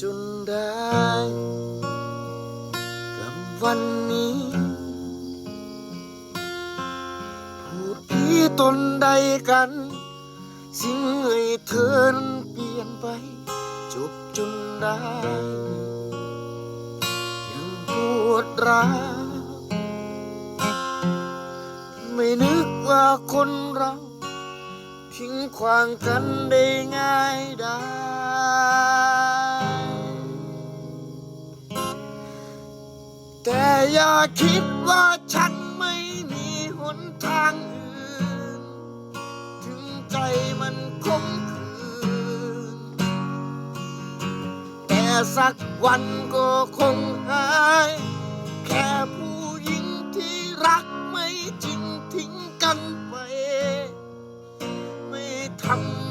จนได้กับวันนี้ พูดพี่ตนใดกัน สิ่งให้เธอนั้นเปลี่ยนไป จบจนได้ ยังปวดร้าวไม่นึกว่าคนเราทิ้งขวางกันได้ง่ายได้ แต่อย่าคิดว่าฉันไม่มีหนทางอื่น ถึงใจมันคงคืน แต่สักวันก็คงหาย แค่ผู้หญิงที่รักไม่จริงทิ้งกันไป ไม่ทำ